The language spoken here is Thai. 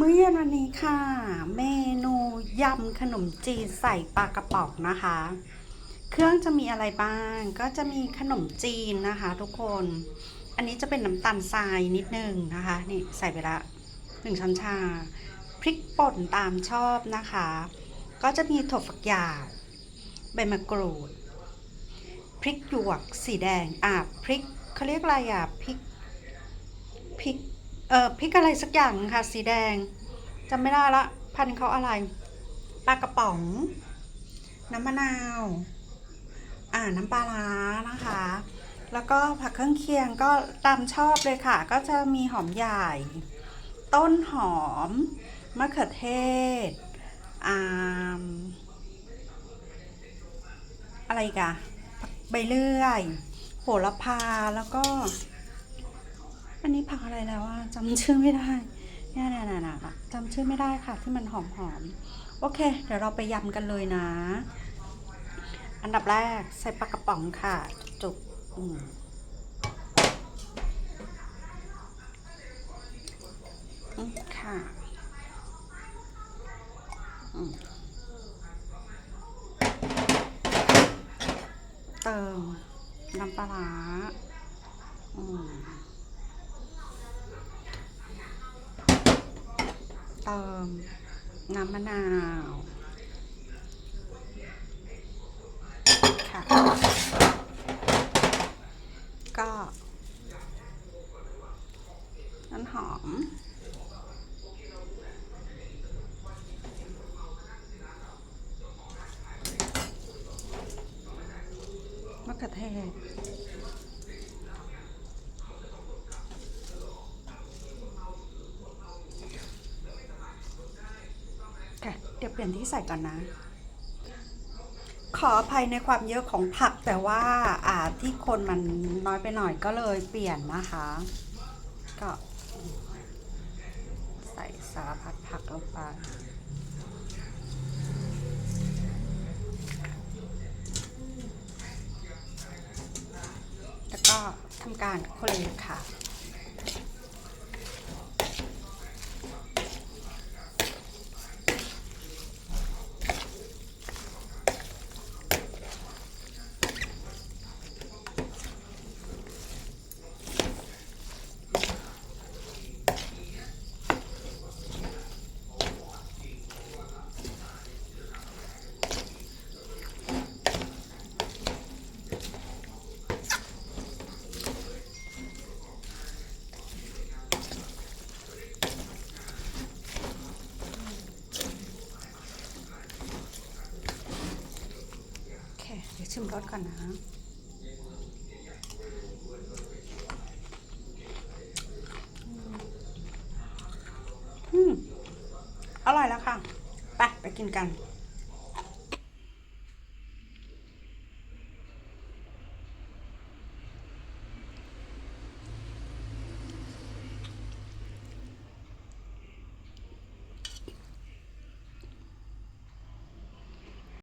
มื้อเย็นวันนี้ค่ะ เมนูยำขนมจีนใส่ปลากระป๋องนะคะ เครื่องจะมีอะไรบ้าง ก็จะมีขนมจีนนะคะทุกคน อันนี้จะเป็นน้ำตาลทรายนิดนึงนะคะ นี่ใส่ไปละหนึ่งช้อนชา พริกป่นตามชอบนะคะ ก็จะมีถั่วฝักยาว ใบมะกรูด พริกหยวกสีแดง อะพริกเขาเรียกอะไรอะพริกพริก เออพริกอะไรสักอย่างค่ะสีแดงจำไม่ได้ละ พันเขาอะไรปลากระป๋อง น้ำมะนาว อ่าน้ำปลาร้านะคะ แล้วก็ผักเครื่องเคียงก็ตามชอบเลยค่ะ ก็จะมีหอมใหญ่ ต้นหอมมะเขือเทศอ่าอะไรกันใบเลื่อย โหระพาแล้วก็ อันนี้ผักอะไรแล้วอะจำชื่อไม่ได้เนี่ยเนี่ยเนี่ยเนี่ยจำชื่อไม่ได้ค่ะที่มันหอมหอมๆโอเค เดี๋ยวเราไปยำกันเลยนะ อันดับแรกใส่ปลากระป๋องค่ะ จุกอืมค่ะอืมเติมน้ำปลาร้าอืม เติมน้ำมะนาวค่ะ ก็น้ำหอม มะเขือเทศ ค่ะเดี๋ยวเปลี่ยนที่ใส่ก่อนนะ ขออภัยในความเยอะของผักแต่ว่าอ่าที่คนมันน้อยไปหน่อยก็เลยเปลี่ยนนะคะ ก็ใส่สารพัดผักลงไปแล้วก็ทำการคนเลยค่ะ ชิมรสก่อนนะอืมอร่อยแล้วค่ะ ไป ไปกินกัน